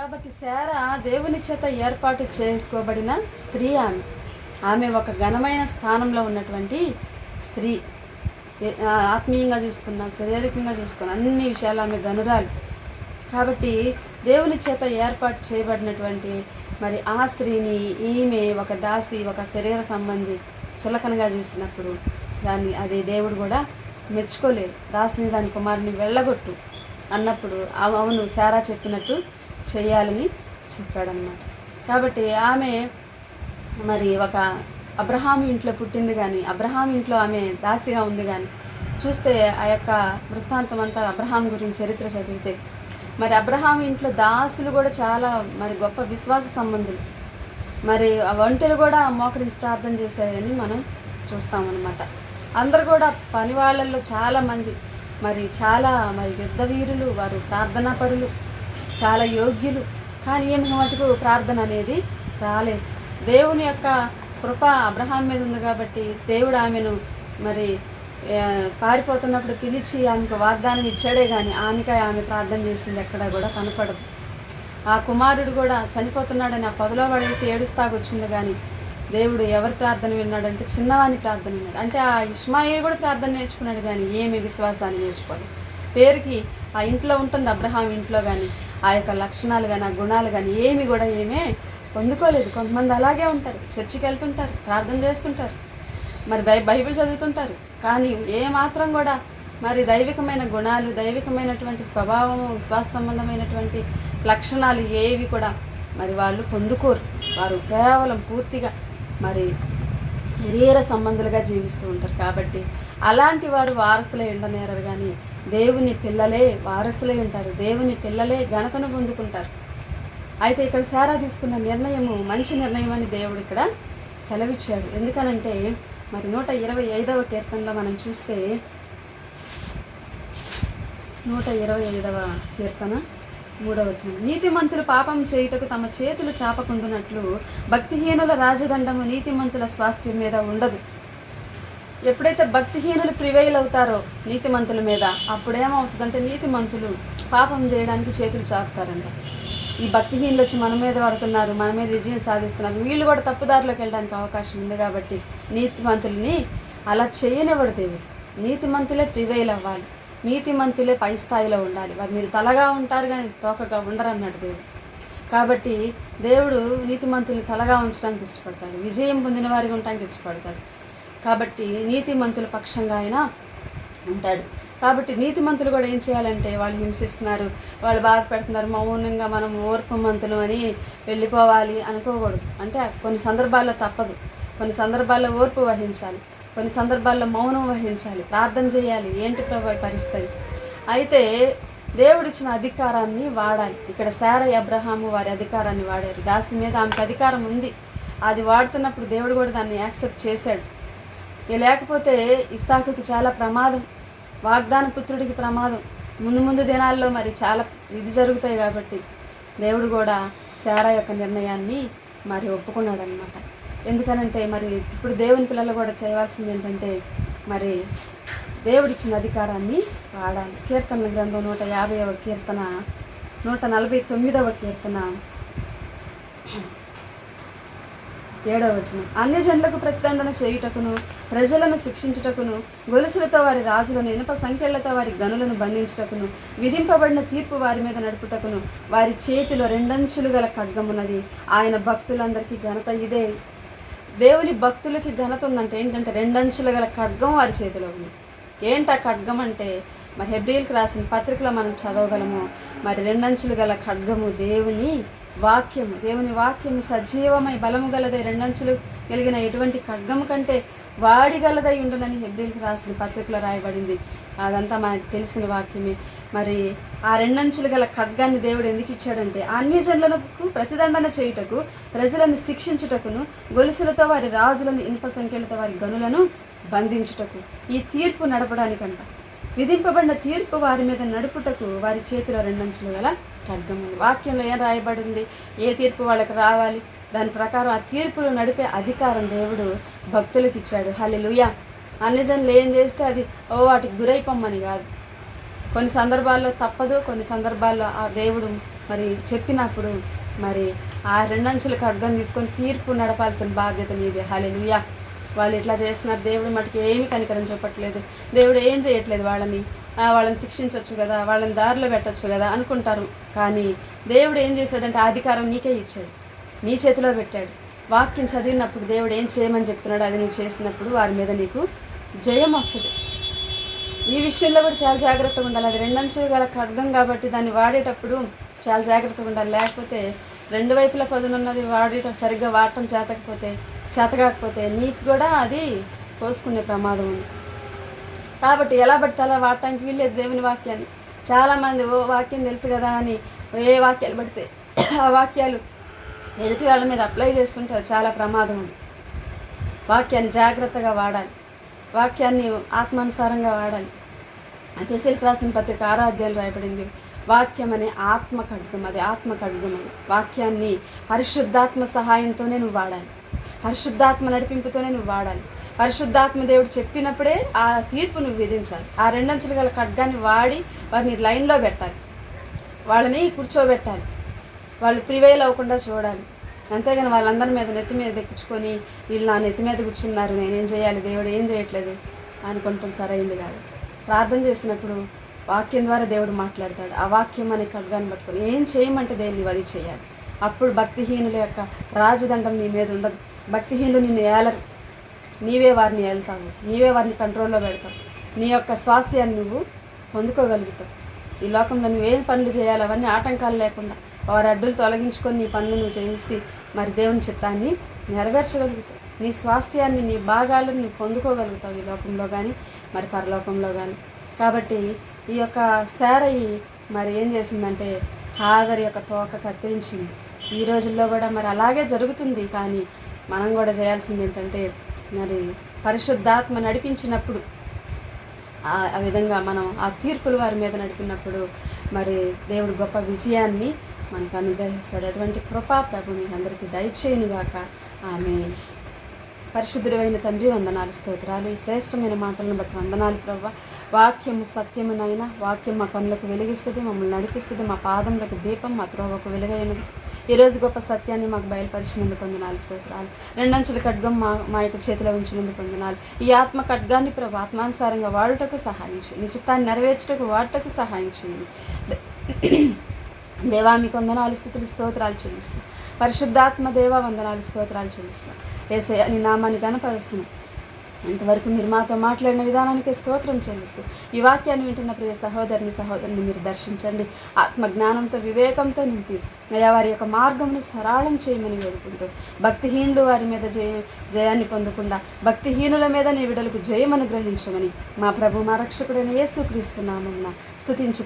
కాబట్టి శారా దేవుని చేత ఏర్పాటు చేసుకోబడిన స్త్రీ ఆమె. ఆమె ఒక ఘనమైన స్థానంలో ఉన్నటువంటి స్త్రీ. ఆత్మీయంగా చూసుకున్న శారీరకంగా చూసుకున్న అన్ని విషయాలు ఆమె గనురాలు కాబట్టి దేవుని చేత ఏర్పాటు చేయబడినటువంటి మరి ఆ స్త్రీని ఈమె ఒక దాసి ఒక శరీర సంబంధి చులకనగా చూసినప్పుడు దాన్ని అది దేవుడు కూడా మెచ్చుకోలేదు దాసిని దాని కుమారుని వెళ్ళగొట్టు అన్నప్పుడు అవును సారా చెప్పినట్టు చేయాలని చెప్పాడనమాట కాబట్టి ఆమె మరి ఒక అబ్రహాం ఇంట్లో పుట్టింది కానీ అబ్రహాం ఇంట్లో ఆమె దాసిగా ఉంది కానీ చూస్తే ఆ యొక్క వృత్తాంతం అంతా అబ్రహాం గురించి చరిత్ర చదివితే మరి అబ్రహాం ఇంట్లో దాసులు కూడా చాలా మరి గొప్ప విశ్వాస సంబంధులు. మరి ఆ ఒంటెలు కూడా మోకరించి ప్రార్థన చేశాయని మనం చూస్తామన్నమాట. అందరు కూడా పని వాళ్ళల్లో చాలామంది మరి చాలా మరి యుద్ధ వీరులు వారు ప్రార్థనా పరులు చాలా యోగ్యులు. కానీ ఏమి మటుకు ప్రార్థన అనేది రాలేదు. దేవుని యొక్క కృప అబ్రహాం మీద ఉంది కాబట్టి దేవుడు ఆమెను మరి పారిపోతున్నప్పుడు పిలిచి ఆమెకు వాగ్దానం ఇచ్చాడే కానీ ఆమెకై ఆమె ప్రార్థన చేసింది ఎక్కడా కూడా కనపడదు. ఆ కుమారుడు కూడా చనిపోతున్నాడని ఆ పొదలో పడేసి ఏడుస్తాకొచ్చింది కానీ దేవుడు ఎవరి ప్రార్థన విన్నాడంటే చిన్నవాని ప్రార్థన విన్నాడు. అంటే ఆ ఇస్మాయిల్ కూడా ప్రార్థన నేర్చుకున్నాడు కానీ ఏమి విశ్వాసాన్ని నేర్చుకోలేదు. పేరుకి ఆ ఇంట్లో ఉంటుంది అబ్రహాం ఇంట్లో కానీ ఆ యొక్క లక్షణాలు కానీ ఆ గుణాలు కానీ ఏమి కూడా ఏమే పొందుకోలేదు. కొంతమంది అలాగే ఉంటారు. చర్చికి వెళ్తుంటారు. ప్రార్థన చేస్తుంటారు. మరి బై బైబిల్ చదువుతుంటారు. కానీ ఏ మాత్రం కూడా మరి దైవికమైన గుణాలు దైవికమైనటువంటి స్వభావము విశ్వాస సంబంధమైనటువంటి లక్షణాలు ఏవి కూడా మరి వాళ్ళు పొందుకోరు. వారు కేవలం పూర్తిగా మరి శరీర సంబంధులుగా జీవిస్తూ ఉంటారు. కాబట్టి అలాంటి వారు వారసులే ఉండనేరారు కానీ దేవుని పిల్లలే వారసులే ఉంటారు. దేవుని పిల్లలే ఘనతను పొందుకుంటారు. అయితే ఇక్కడ సారా తీసుకున్న నిర్ణయము మంచి నిర్ణయం అని దేవుడు ఇక్కడ సెలవిచ్చాడు. ఎందుకనంటే మరి నూట ఇరవై ఐదవ కీర్తనలో మనం చూస్తే నూట ఇరవై ఐదవ కీర్తన మూడవ వచనం నీతిమంతులు పాపం చేయుటకు తమ చేతులు చాపకుండునట్లు భక్తిహీనుల రాజదండము నీతిమంతుల స్వాస్థ్యం మీద ఉండదు. ఎప్పుడైతే భక్తిహీనులు ప్రివైల్ అవుతారో నీతిమంతుల మీద అప్పుడేమవుతుందంటే నీతిమంతులు పాపం చేయడానికి చేతులు చాపుతారంట. ఈ భక్తిహీనులు వచ్చి మన మీద పడుతున్నారు మన మీద విజయం సాధిస్తున్నారు వీళ్ళు కూడా తప్పుదారిలోకి వెళ్ళడానికి అవకాశం ఉంది కాబట్టి నీతిమంతుల్ని అలా చేయనివ్వడు దేవుడు. నీతిమంతులే ప్రివైల్ అవ్వాలి నీతిమంతులే పై స్థాయిలో ఉండాలి. వారు మీరు తలగా ఉంటారు కానీ తోకగా ఉండరు అన్నాడు దేవుడు. కాబట్టి దేవుడు నీతిమంతుల్ని తలగా ఉంచడానికి ఇష్టపడతాడు. విజయం పొందిన వారికి ఉండడానికి ఇష్టపడతాడు. కాబట్టి నీతిమంతుల పక్షంగా ఆయన ఉంటాడు. కాబట్టి నీతిమంతులు కూడా ఏం చేయాలంటే వాళ్ళు హింసిస్తున్నారు వాళ్ళు బాధ పెడుతున్నారు మౌనంగా మనం ఓర్పు మంతులు అని వెళ్ళిపోవాలి అనుకోకూడదు. అంటే కొన్ని సందర్భాల్లో తప్పదు. కొన్ని సందర్భాల్లో ఓర్పు వహించాలి. కొన్ని సందర్భాల్లో మౌనం వహించాలి ప్రార్థన చేయాలి ఏంటి ప్రభు పరిస్థితి? అయితే దేవుడిచ్చిన అధికారాన్ని వాడాలి. ఇక్కడ శార అబ్రహాము వారి అధికారాన్ని వాడారు. దాసి మీద ఆమెకు అధికారం ఉంది. అది వాడుతున్నప్పుడు దేవుడు కూడా దాన్ని యాక్సెప్ట్ చేశాడు. ఇక లేకపోతే ఇస్సాకుకి చాలా ప్రమాదం వాగ్దాన పుత్రుడికి ప్రమాదం. ముందు ముందు దినాల్లో మరి చాలా ఇది జరుగుతాయి కాబట్టి దేవుడు కూడా శారా యొక్క నిర్ణయాన్ని మరి ఒప్పుకున్నాడు అనమాట ఎందుకనంటే మరి ఇప్పుడు దేవుని పిల్లలు కూడా చేయవలసింది ఏంటంటే మరి దేవుడిచ్చిన అధికారాన్ని వాడాలి. కీర్తనల గ్రంథం నూట యాభైవ కీర్తన నూట నలభై తొమ్మిదవ కీర్తన ఏడవ వచనం. అన్యజనులకు ప్రతిదండన చేయుటకును ప్రజలను శిక్షించుటకును గొలుసులతో వారి రాజులను ఇనుప సంఖ్యలతో వారి గనులను బంధించుటకును విధింపబడిన తీర్పు వారి మీద నడుపుటకును వారి చేతిలో రెండంచులు గల ఖడ్గమున్నది. ఆయన భక్తులందరికీ ఘనత ఇదే. దేవుని భక్తులకి ఘనత ఉందంటే ఏంటంటే రెండంచులు గల ఖడ్గం వారి చేతిలో ఉంది. ఏంటి ఆ ఖడ్గం అంటే? మరి హెబ్రియల్కి రాసిన పత్రికలో మనం చదవగలము. మరి రెండంచులు గల ఖడ్గము దేవుని వాక్యము. దేవుని వాక్యము సజీవమై బలము గలదే. రెండంచులు కలిగిన ఎటువంటి ఖడ్గము కంటే వాడిగలదై ఉండునని హెబ్రిల్కి రాసిన పత్రికలో రాయబడింది. అదంతా మనకు తెలిసిన వాక్యమే. మరి ఆ రెండంచులు గల ఖడ్గాన్ని దేవుడు ఎందుకు ఇచ్చాడంటే అన్యజనులకు ప్రతిదండన చేయుటకు ప్రజలను శిక్షించుటకును గొలుసులతో వారి రాజులను ఇనుప సంఖ్యలతో వారి గనులను బంధించుటకు ఈ తీర్పు నడపడానికంట. విధింపబడిన తీర్పు వారి మీద నడుపుటకు వారి చేతిలో రెండంచులు గల ఖడ్గం ఉంది. వాక్యంలో ఏం రాయబడింది? ఏ తీర్పు వాళ్ళకి రావాలి? దాని ప్రకారం ఆ తీర్పులు నడిపే అధికారం దేవుడు భక్తులకు ఇచ్చాడు. హల్లెలూయా! అన్ని జనులు ఏం చేస్తే అది ఓ వాటికి గురైపోమ్మని కాదు. కొన్ని సందర్భాల్లో తప్పదు కొన్ని సందర్భాల్లో ఆ దేవుడు మరి చెప్పినప్పుడు మరి ఆ రెండంచుల ఖడ్గం తీసుకొని తీర్పు నడపాల్సిన బాధ్యత నీది. హల్లెలూయా! వాళ్ళు ఇట్లా చేస్తున్నారు దేవుడు మటుకు ఏమి కనికరం చూపట్లేదు. దేవుడు ఏం చేయట్లేదు వాళ్ళని. వాళ్ళని శిక్షించవచ్చు కదా వాళ్ళని దారిలో పెట్టచ్చు కదా అనుకుంటారు. కానీ దేవుడు ఏం చేశాడంటే ఆ అధికారం నీకే ఇచ్చాడు. నీ చేతిలో పెట్టాడు. వాక్యం చదివినప్పుడు దేవుడు ఏం చేయమని చెప్తున్నాడు అది నువ్వు చేసినప్పుడు వారి మీద నీకు జయం వస్తుంది. ఈ విషయంలో కూడా చాలా జాగ్రత్తగా ఉండాలి. అది రెండంచులు గల ఖడ్గం కాబట్టి దాన్ని వాడేటప్పుడు చాలా జాగ్రత్తగా ఉండాలి. లేకపోతే రెండు వైపుల పదునున్నది వాడేటప్పుడు సరిగ్గా వాడటం చేతకపోతే చేతకాకపోతే నీకు కూడా అది పోసుకునే ప్రమాదం ఉంది. కాబట్టి ఎలా పడితే అలా వాడటానికి వీల్లేదు దేవుని వాక్యాన్ని. చాలామంది ఓ వాక్యం తెలుసు కదా అని ఏ వాక్యాలు పడితే ఆ వాక్యాలు ఎదుటి వాళ్ళ మీద అప్లై చేస్తుంటారు చాలా ప్రమాదం ఉంది. వాక్యాన్ని జాగ్రత్తగా వాడాలి. వాక్యాన్ని ఆత్మానుసారంగా వాడాలి. ఫెసిల్కి రాసిన పత్రిక ఆరాధ్యాలు రాయబడింది వాక్యం అనే ఆత్మ ఖడ్గం అది ఆత్మ ఖడ్గం అది వాక్యాన్ని పరిశుద్ధాత్మ సహాయంతోనే నువ్వు వాడాలి. పరిశుద్ధాత్మ నడిపింపుతోనే నువ్వు వాడాలి. పరిశుద్ధాత్మ దేవుడు చెప్పినప్పుడే ఆ తీర్పు నువ్వు విధించాలి. ఆ రెండంచులు గల ఖడ్గాన్ని వాడి వారిని లైన్లో పెట్టాలి. వాళ్ళని కూర్చోబెట్టాలి. వాళ్ళు ప్రివైల్ అవ్వకుండా చూడాలి. అంతేగాని వాళ్ళందరి మీద నెత్తి మీద ఎక్కించుకొని వీళ్ళు నా నెత్తి మీద కూర్చున్నారు నేనేం చేయాలి? దేవుడు ఏం చేయట్లేదు? అనుకుంటాం సరైంది కాదు. ప్రార్థన చేసినప్పుడు వాక్యం ద్వారా దేవుడు మాట్లాడతాడు. ఆ వాక్యం అనే ఖడ్గాన్ని పట్టుకొని ఏం చేయమంటే దేవుని అది చేయాలి. అప్పుడు భక్తిహీనుల యొక్క రాజదండం నీ మీద ఉండదు. భక్తిహీనులు నిన్ను ఏలరు. నీవే వారిని ఏల్తావు నీవే వారిని కంట్రోల్లో పెడతావు. నీ యొక్క స్వాస్థ్యాన్ని నువ్వు పొందుకోగలుగుతావు. ఈ లోకంలో నువ్వేం పనులు చేయాలి అవన్నీ ఆటంకాలు లేకుండా వారి అడ్డులు తొలగించుకొని నీ పనులు నువ్వు చేసి మరి దేవుని చిత్తాన్ని నెరవేర్చగలుగుతావు. నీ స్వాస్థ్యాన్ని నీ భాగాలను నువ్వు పొందుకోగలుగుతావు ఈ లోకంలో కానీ మరి పరలోకంలో కానీ కాబట్టి ఈ యొక్క శారయి మరి ఏం చేసిందంటే హాగరి యొక్క తోక కత్తిరించింది. ఈ రోజుల్లో కూడా మరి అలాగే జరుగుతుంది. కానీ మనం కూడా చేయాల్సింది ఏంటంటే మరి పరిశుద్ధాత్మ నడిపించినప్పుడు ఆ ఆ విధంగా మనం ఆ తీర్పులు వారి మీద నడిపినప్పుడు మరి దేవుడు గొప్ప విజయాన్ని మనకు అనుగ్రహిస్తాడు. అటువంటి కృపా ప్రభు మీ అందరికీ దయచేయునుగాక. ఆమె పరిశుద్ధుడైన తండ్రి వందనాలు స్తోత్రాలు. ఈ శ్రేష్టమైన మాటలను బట్టి వందనాలు ప్రభు. వాక్యము సత్యమునైనా వాక్యం మా కన్నులకు వెలిగిస్తుంది మమ్మల్ని నడిపిస్తుంది. మా పాదములకు దీపం మా త్రోవకు వెలుగైనది. ఈరోజు గొప్ప సత్యాన్ని మాకు బయలుపరిచినందుకు వందనాలు స్తోత్రాలు. రెండంచుల ఖడ్గం మా మా యొక్క చేతిలో ఉంచినందుకు వందనాలు. ఈ ఆత్మ ఖడ్గాన్ని ప్రభు ఆత్మానుసారంగా వాడుటకు సహాయం చేయండి నీ చిత్తాన్ని నెరవేర్చుటకు వాడుటకు సహాయం చేయండి దేవా మీకు వందనాలు స్థుతులు స్తోత్రాలు చెల్లిస్తాం పరిశుద్ధాత్మ దేవా వందనాలు స్తోత్రాలు చెల్లిస్తాం ఏసయ్య నీ నామాన్ని కనపరుస్తున్నాం ఇంతవరకు మీరు మాతో మాట్లాడిన విధానానికి స్తోత్రం చెల్లిస్తూ ఈ వాక్యాన్ని వింటున్న ప్రియ సహోదరిని సహోదరుని మీరు దర్శించండి. ఆత్మ జ్ఞానంతో వివేకంతో నింపి అయా వారి యొక్క మార్గమును సరళం చేయమని వేడుకుంటూ భక్తిహీనులు వారి మీద జయ జయాన్ని పొందకుండా భక్తిహీనుల మీద నీ విడలకు జయం అనుగ్రహించమని మా ప్రభు మా రక్షకుడైన యేసుక్రీస్తు నామమున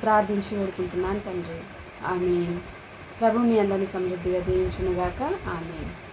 ప్రార్థించి వేడుకుంటున్నాను తండ్రి. ఆమె ప్రభు మీ అందరిని సమృద్ధిగా దీవించునుగాక. ఆమె